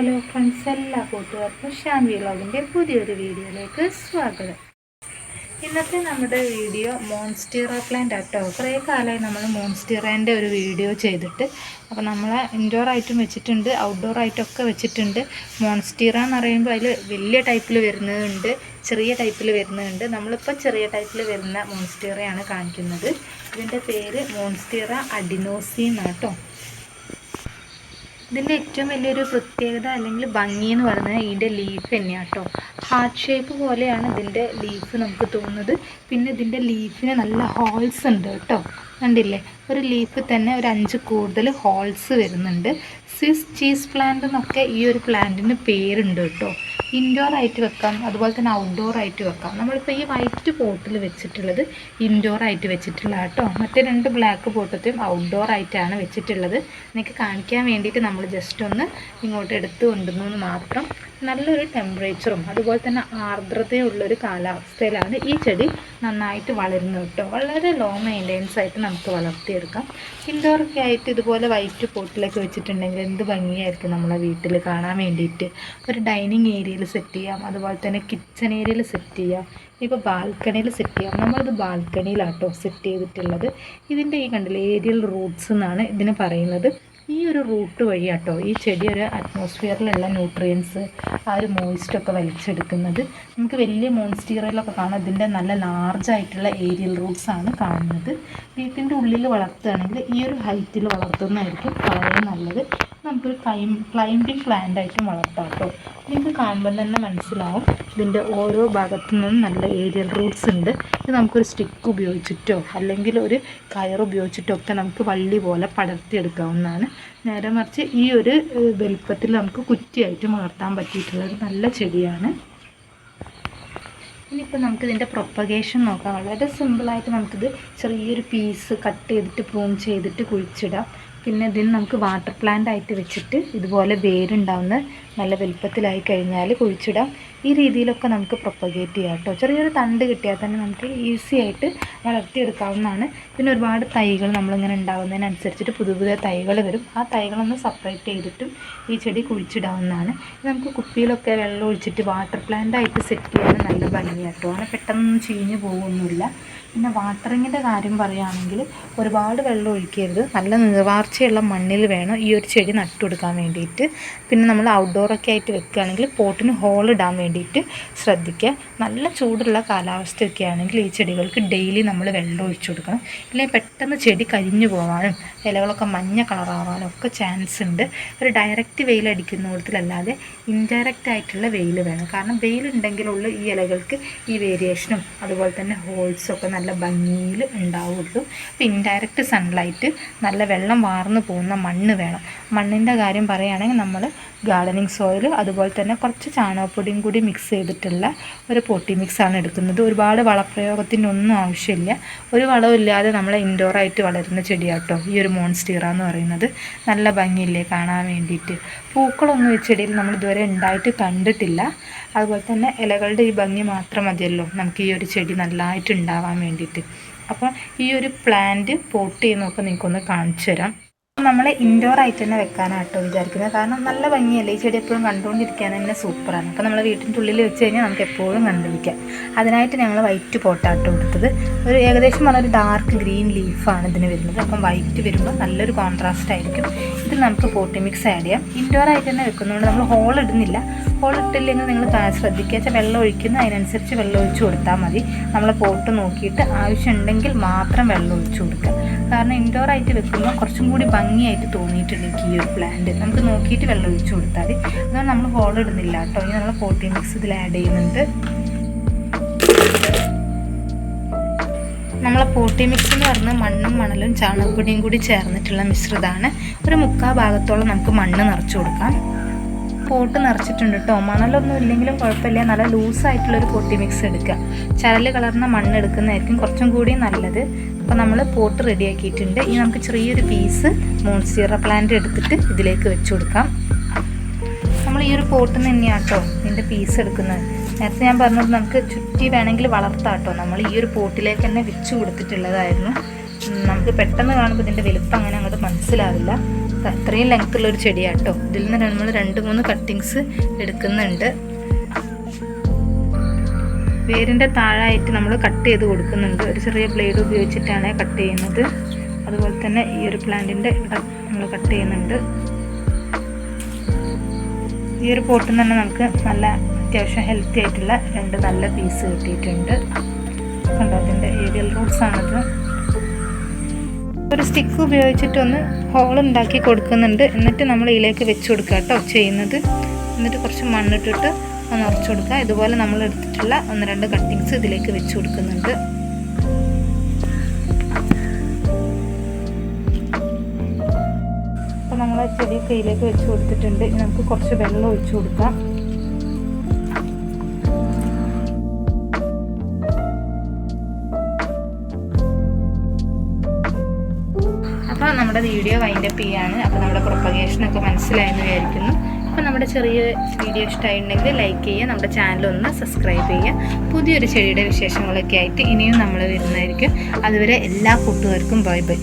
Hello friends എല്ലാ കൂട്ടുകാർക്കും ഷാൻവി വ്ളോഗിന്റെ പുതിയൊരു വീഡിയോയിലേക്ക് സ്വാഗതം. ഇന്നത്തെ നമ്മുടെ വീഡിയോ മോൺസ്റ്റീറ പ്ലാന്റ് ആട്ടോ. കുറേ കാലമായി നമ്മൾ മോൺസ്റ്റീറേന്റെ ഒരു വീഡിയോ ചെയ്തിട്ട് അപ്പോൾ നമ്മൾ ഇൻഡോർ ആയിട്ടും വെച്ചിട്ടുണ്ട് ഔട്ട്ഡോർ ആയിട്ടൊക്കെ വെച്ചിട്ടുണ്ട്. മോൺസ്റ്റീറ എന്ന് പറയുമ്പോൾ അതിൽ വലിയ ടൈപ്പിൽ വരുന്നതുണ്ട് ചെറിയ ടൈപ്പിൽ വരുന്നതുണ്ട്. നമ്മളിപ്പോൾ ചെറിയ ടൈപ്പിൽ വരുന്ന മോൺസ്റ്റീറയാണ് കാണിക്കുന്നത്. ഇതിന്റെ പേര് മോൺസ്റ്റീറ അഡിനോസി എന്നാട്ടോ ഇതിന്റെ ഏറ്റവും വലിയൊരു പ്രത്യേകത അല്ലെങ്കിൽ ഭംഗി എന്ന് പറയുന്നത് ഇതിന്റെ ലീഫ് തന്നെയാണ് കേട്ടോ ഹാർട്ട് ഷേപ്പ് പോലെയാണ് ഇതിന്റെ ലീഫ് നമുക്ക് തോന്നുന്നത്. പിന്നെ ഇതിന്റെ ലീഫിന് നല്ല ഹോൾസ് ഉണ്ട് കേട്ടോ കണ്ടില്ലേ? ഒരു ലീഫ് തന്നെ ഒരു അഞ്ച് കൂടുതൽ ഹോൾസ് വരുന്നുണ്ട്. സ്വിസ് ചീസ് പ്ലാന്റ് എന്നൊക്കെ ഈ ഒരു പ്ലാന്റിന് പേരുണ്ട് കേട്ടോ. ഇൻഡോർ ആയിട്ട് വെക്കാം അതുപോലെ തന്നെ ഔട്ട്ഡോർ ആയിട്ട് വെക്കാം. നമ്മളിപ്പോൾ ഈ വൈറ്റ് പോട്ടിൽ വെച്ചിട്ടുള്ളത് ഇൻഡോർ ആയിട്ട് വെച്ചിട്ടുള്ള കേട്ടോ. മറ്റേ രണ്ട് ബ്ലാക്ക് പോട്ടത്തെയും ഔട്ട്ഡോർ ആയിട്ടാണ് വെച്ചിട്ടുള്ളത്. നിങ്ങൾക്ക് കാണിക്കാൻ വേണ്ടിയിട്ട് നമ്മൾ ജസ്റ്റ് ഒന്ന് ഇങ്ങോട്ട് എടുത്ത് കൊണ്ടുവന്നു മാത്രം നല്ലൊരു ടെമ്പറേച്ചറും അതുപോലെ തന്നെ ആർദ്രതയുള്ളൊരു കാലാവസ്ഥയിലാണ് ഈ ചെടി നന്നായിട്ട് വളരുന്നത് കേട്ടോ വളരെ ലോ മെയിന്റെനൻസ് ആയിട്ട് നമുക്ക് വളർത്തിയെടുക്കാം. ഇൻഡോറൊക്കെ ആയിട്ട് ഇതുപോലെ വൈറ്റ് പോട്ടിലൊക്കെ വെച്ചിട്ടുണ്ടെങ്കിൽ എന്ത് ഭംഗിയായിരിക്കും നമ്മളെ വീട്ടിൽ കാണാൻ വേണ്ടിയിട്ട്? ഒരു ഡൈനിങ് ഏരിയയിൽ സെറ്റ് ചെയ്യാം അതുപോലെ തന്നെ കിച്ചൺ ഏരിയയിൽ സെറ്റ് ചെയ്യാം ഇപ്പോൾ ബാൽക്കണിയിൽ സെറ്റ് ചെയ്യാം. നമ്മളിത് ബാൽക്കണിയിലാട്ടോ സെറ്റ് ചെയ്തിട്ടുള്ളത്. ഇതിന്റെ ഈ കണ്ടില്ല ഏരിയൽ റൂട്ട്സ് എന്നാണ് ഇതിന് പറയുന്നത്. ഈ ഒരു റൂട്ട് വഴി കേട്ടോ ഈ ചെടി ഒരു അറ്റ്മോസ്ഫിയറിലുള്ള ന്യൂട്രിയൻസ് ആ ഒരു മോയിസ്റ്റൊക്കെ വലിച്ചെടുക്കുന്നത്. നമുക്ക് വലിയ മോൺസ്റ്റീറയിലൊക്കെ കാണാം. ഇതിന്റെ നല്ല ലാർജ് ആയിട്ടുള്ള ഏരിയൽ റൂട്ട്സ് ആണ് കാണുന്നത്. വീട്ടിന്റെ ഉള്ളിൽ വളർത്തുകയാണെങ്കിൽ ഈ ഒരു ഹൈറ്റിൽ വളർത്തുന്നതായിരിക്കും വളരെ നല്ലത്. നമുക്കൊരു ക്ലൈം ക്ലൈംബിംഗ് പ്ലാന്റ് ആയിട്ട് വളർത്താം കേട്ടോ നിങ്ങൾക്ക് കാണുമ്പോൾ തന്നെ മനസ്സിലാവും. ഇതിന്റെ ഓരോ ഭാഗത്തു നിന്നും നല്ല ഏരിയൽ റൂട്ട്സ് ഉണ്ട്. ഇത് നമുക്കൊരു സ്റ്റിക്ക് ഉപയോഗിച്ചിട്ടോ അല്ലെങ്കിൽ ഒരു കയർ ഉപയോഗിച്ചിട്ടോ ഒക്കെ നമുക്ക് വള്ളി പോലെ പടർത്തിയെടുക്കാവുന്നതാണ്. നേരെ മറിച്ച് ഈ ഒരു വലുപ്പത്തിൽ നമുക്ക് കുറ്റിയായിട്ട് വളർത്താൻ പറ്റിയിട്ടുള്ള ഒരു നല്ല ചെടിയാണ്. ഇനിയിപ്പോൾ നമുക്ക് ഇതിന്റെ പ്രൊപ്പഗേഷൻ നോക്കാം. വളരെ സിമ്പിളായിട്ട് നമുക്കിത് ചെറിയൊരു പീസ് കട്ട് ചെയ്തിട്ട് പ്രൂൺ ചെയ്തിട്ട് കുഴിച്ചിടാം. പിന്നെ ഇതിന് നമുക്ക് വാട്ടർ പ്ലാന്റ് ആയിട്ട് വെച്ചിട്ട് ഇതുപോലെ വേരുണ്ടാവുന്ന നല്ല വലുപ്പത്തിലായി കഴിഞ്ഞാൽ കുഴിച്ചിടാം. ഈ രീതിയിലൊക്കെ നമുക്ക് പ്രൊപ്പഗേറ്റ് ചെയ്യാം കേട്ടോ ചെറിയൊരു തണ്ട് കിട്ടിയാൽ തന്നെ നമുക്ക് ഈസി ആയിട്ട് വളർത്തിയെടുക്കാവുന്നതാണ്. പിന്നെ ഒരുപാട് തൈകൾ നമ്മളിങ്ങനെ ഉണ്ടാകുന്നതിനനുസരിച്ചിട്ട് പുതിയ പുതിയ തൈകൾ വരും. ആ തൈകളൊന്ന് സെപ്പറേറ്റ് ചെയ്തിട്ടും ഈ ചെടി കുഴിച്ചിടാവുന്നതാണ്. നമുക്ക് കുപ്പിയിലൊക്കെ വെള്ളം ഒഴിച്ചിട്ട് വാട്ടർ പ്ലാന്റ് ആയിട്ട് സെറ്റ് ചെയ്യാൻ നല്ല ഭംഗിയാണ് കേട്ടോ അങ്ങനെ പെട്ടെന്നൊന്നും ചീഞ്ഞ് പോകുമൊന്നുമില്ല പിന്നെ വാട്ടറിങ്ങിന്റെ കാര്യം പറയുകയാണെങ്കിൽ ഒരുപാട് വെള്ളം ഒഴിക്കരുത്. നല്ല നിർവാർച്ചയുള്ള മണ്ണിൽ വേണം ഈ ഒരു ചെടി നട്ടുകൊടുക്കാൻ വേണ്ടിയിട്ട്. പിന്നെ നമ്മൾ ഔട്ട്ഡോറൊക്കെ ആയിട്ട് വെക്കുകയാണെങ്കിൽ പോട്ടിന് ഹോൾ ഇടാൻ വേണ്ടിയിട്ട് ശ്രദ്ധിക്കുക. നല്ല ചൂടുള്ള കാലാവസ്ഥയൊക്കെ ആണെങ്കിൽ ഈ ചെടികൾക്ക് ഡെയിലി നമ്മൾ വെള്ളം ഒഴിച്ചു കൊടുക്കണം. ഇല്ലെങ്കിൽ പെട്ടെന്ന് ചെടി കരിഞ്ഞു പോകാനും ഇലകളൊക്കെ മഞ്ഞ കളറാവാനും ഒക്കെ ചാൻസ് ഉണ്ട്. ഒരു ഡയറക്റ്റ് വെയിൽ അടിക്കുന്ന കൂടുതലല്ലാതെ ഇൻഡയറക്റ്റ് ആയിട്ടുള്ള വെയിൽ വേണം. കാരണം വെയിലുണ്ടെങ്കിലുള്ള ഈ ഇലകൾക്ക് ഈ വേരിയേഷനും അതുപോലെ തന്നെ ഹോൾസും ഒക്കെ നല്ല ഭംഗിയിൽ ഉണ്ടാവുള്ളൂ. അപ്പോൾ ഇൻഡയറക്റ്റ് സൺലൈറ്റ് നല്ല വെള്ളം വാർന്നു പോകുന്ന മണ്ണ് വേണം. മണ്ണിന്റെ കാര്യം പറയുകയാണെങ്കിൽ നമ്മൾ ഗാർഡനിങ് സോയിൽ അതുപോലെ തന്നെ കുറച്ച് ചാണകപ്പൊടിയും കൂടി മിക്സ് ചെയ്തിട്ടുള്ള ഒരു പൊട്ടി മിക്സാണ് എടുക്കുന്നത്. ഒരുപാട് വളപ്രയോഗത്തിന്റെ ഒന്നും ആവശ്യമില്ല. ഒരു വളമില്ലാതെ നമ്മൾ ഇൻഡോർ ആയിട്ട് വളരുന്ന ചെടിയാട്ടോ. ഈ ഒരു മോൺസ്റ്റീറ എന്ന് പറയുന്നത് നല്ല ഭംഗിയില്ലേ കാണാൻ വേണ്ടിയിട്ട്. പൂക്കളൊന്നും ഈ ചെടിയിൽ നമ്മൾ ഇതുവരെ ഉണ്ടായിട്ട് കണ്ടിട്ടില്ല. അതുപോലെ തന്നെ ഇലകളുടെ ഈ ഭംഗി മാത്രം മതിയല്ലോ നമുക്ക് ഈ ഒരു ചെടി നല്ലതായിട്ട് ഉണ്ടാവാൻ വേണ്ടിയിട്ട്. അപ്പോൾ ഈ ഒരു പ്ലാന്റ് പോട്ട് ചെയ്യുന്നതൊക്കെ നിങ്ങൾക്കൊന്ന് കാണിച്ചു തരാം നമ്മൾ ഇൻഡോർ ആയിട്ട് തന്നെ വെക്കാനായിട്ടോ വിചാരിക്കുന്നത്. കാരണം നല്ല ഭംഗിയല്ലേ? ഈ ചെടി എപ്പോഴും കണ്ടുകൊണ്ടിരിക്കാൻ തന്നെ സൂപ്പറാണ്. അപ്പോൾ നമ്മൾ വീട്ടിന്റെ ഉള്ളിൽ വെച്ച് കഴിഞ്ഞാൽ നമുക്ക് എപ്പോഴും കണ്ടുപിടിക്കാം. അതിനായിട്ട് ഞങ്ങൾ വൈറ്റ് പോട്ടാട്ടോ എടുത്തത്. ഒരു ഏകദേശം പറഞ്ഞൊരു ഡാർക്ക് ഗ്രീൻ ലീഫാണ് ഇതിന് വരുന്നത്. അപ്പം വൈറ്റ് വരുമ്പോൾ നല്ലൊരു കോൺട്രാസ്റ്റ് ആയിരിക്കും. ഇത് നമുക്ക് പോട്ടി മിക്സ് ആഡ് ചെയ്യാം. ഇൻഡോർ ആയിട്ട് തന്നെ വെക്കുന്നതുകൊണ്ട് നമ്മൾ ഹോൾ ഇടുന്നില്ല. ഹോൾ ഇട്ടില്ലെങ്കിൽ നിങ്ങൾ ശ്രദ്ധിക്കുക. വെള്ളം ഒഴിക്കുന്ന അതിനനുസരിച്ച് വെള്ളം ഒഴിച്ചു കൊടുത്താൽ മതി. നമ്മൾ പോട്ട് നോക്കിയിട്ട് ആവശ്യമുണ്ടെങ്കിൽ മാത്രം വെള്ളം ഒഴിച്ചു കൊടുക്കുക. കാരണം ഇൻഡോർ ആയിട്ട് വെക്കുമ്പോൾ കുറച്ചും കൂടി ഭംഗിയായിട്ട് തോന്നിയിട്ടുണ്ട് എനിക്ക് ഈ ഒരു പ്ലാന്റ് നമുക്ക് നോക്കിയിട്ട് വെള്ളം ഒഴിച്ചു കൊടുത്താൽ മതി. അതുകൊണ്ട് നമ്മൾ ഹോൾ ഇടുന്നില്ല കേട്ടോ. ഇനി നമ്മൾ പോട്ടി മിക്സ് ഇതിൽ ആഡ് ചെയ്യുന്നുണ്ട്. നമ്മളെ പോട്ടി മിക്സ് എന്ന് പറഞ്ഞാൽ മണ്ണും മണലും ചാണകപ്പൊടിയും കൂടി ചേർന്നിട്ടുള്ള മിശ്രിതമാണ്. ഒരു മുക്കാൽ ഭാഗത്തോളം നമുക്ക് മണ്ണ് നിറച്ചു കൊടുക്കാം. പോട്ട് നിറച്ചിട്ടുണ്ട് കേട്ടോ മണലൊന്നും ഇല്ലെങ്കിലും കുഴപ്പമില്ല. നല്ല ലൂസായിട്ടുള്ളൊരു പൊട്ടി മിക്സ് എടുക്കുക. ചരൽ കളർന്ന മണ്ണ് എടുക്കുന്നതായിരിക്കും കുറച്ചും കൂടി നല്ലത്. അപ്പോൾ നമ്മൾ പോട്ട് റെഡിയാക്കിയിട്ടുണ്ട് ഇനി നമുക്ക് ചെറിയൊരു പീസ് മോൺസ്റ്റീറ പ്ലാന്റ് എടുത്തിട്ട് ഇതിലേക്ക് വെച്ച് കൊടുക്കാം. നമ്മൾ ഈ ഒരു നിന്ന് തന്നെയാണ് കേട്ടോ ഇതിന്റെ പീസ് എടുക്കുന്നത്. നേരത്തെ ഞാൻ പറഞ്ഞത് നമുക്ക് ചുറ്റി വേണമെങ്കിൽ വളർത്താം കേട്ടോ നമ്മൾ ഈ ഒരു പോട്ടിലേക്ക് തന്നെ വെച്ച് കൊടുത്തിട്ടുള്ളതായിരുന്നു. നമുക്ക് പെട്ടെന്ന് കാണുമ്പോൾ ഇതിന്റെ വലുപ്പം അങ്ങനെ അങ്ങോട്ട് മനസ്സിലാവില്ല. അത്രയും ലെങ്ത് ഉള്ള ഒരു ചെടിയാട്ടോ ഇതിൽ നിന്ന് നമ്മൾ രണ്ട് മൂന്ന് കട്ടിങ്സ് എടുക്കുന്നുണ്ട്. വേരിന്റെ താഴായിട്ട് നമ്മൾ കട്ട് ചെയ്ത് കൊടുക്കുന്നുണ്ട്. ഒരു ചെറിയ ബ്ലേഡ് ഉപയോഗിച്ചിട്ടാണ് കട്ട് ചെയ്യുന്നത്. അതുപോലെ തന്നെ ഈ ഒരു പ്ലാന്റിന്റെ നമ്മൾ കട്ട് ചെയ്യുന്നുണ്ട്. ഈ ഒരു പോട്ടിൽ തന്നെ നമുക്ക് നല്ല അത്യാവശ്യം ഹെൽത്തി ആയിട്ടുള്ള രണ്ട് നല്ല പീസ് കിട്ടിയിട്ടുണ്ട്. കണ്ടോ? അതിന്റെ ഏരിയൽ റൂട്ട്സ് ആണിത്. ഒരു സ്റ്റിക്ക് ഉപയോഗിച്ചിട്ടൊന്ന് ഹോൾ ഉണ്ടാക്കി കൊടുക്കുന്നുണ്ട്. എന്നിട്ട് നമ്മൾ ഇതിലേക്ക് വെച്ച് കൊടുക്കുക കേട്ടോ ചെയ്യുന്നത്. എന്നിട്ട് കുറച്ച് മണ്ണിട്ടിട്ട് ഒന്ന് ഉറച്ചു കൊടുക്കുക. ഇതുപോലെ നമ്മൾ എടുത്തിട്ടുള്ള ഒന്ന് രണ്ട് കട്ടിങ്സ് ഇതിലേക്ക് വെച്ച് കൊടുക്കുന്നുണ്ട്. അപ്പോൾ നമ്മൾ ചെടി കയ്യിലേക്ക് വെച്ച് കൊടുത്തിട്ടുണ്ട്. നമുക്ക് കുറച്ച് വെള്ളം ഒഴിച്ചു കൊടുക്കാം. നമ്മുടെ വീഡിയോ വൈൻഡപ്പ് ചെയ്യാണ്. അപ്പോൾ നമ്മുടെ പ്രൊപ്പഗേഷനൊക്കെ മനസ്സിലായെന്ന് വിചാരിക്കുന്നു. അപ്പോൾ നമ്മുടെ ചെറിയ വീഡിയോ ഇഷ്ടമായിട്ടുണ്ടെങ്കിൽ ലൈക്ക് ചെയ്യുക നമ്മുടെ ചാനൽ ഒന്ന് സബ്സ്ക്രൈബ് ചെയ്യുക. പുതിയൊരു ചെടിയുടെ വിശേഷങ്ങളൊക്കെ ആയിട്ട് ഇനിയും നമ്മൾ വരുന്നതായിരിക്കും. അതുവരെ എല്ലാ കൂട്ടുകാർക്കും ബൈ ബൈ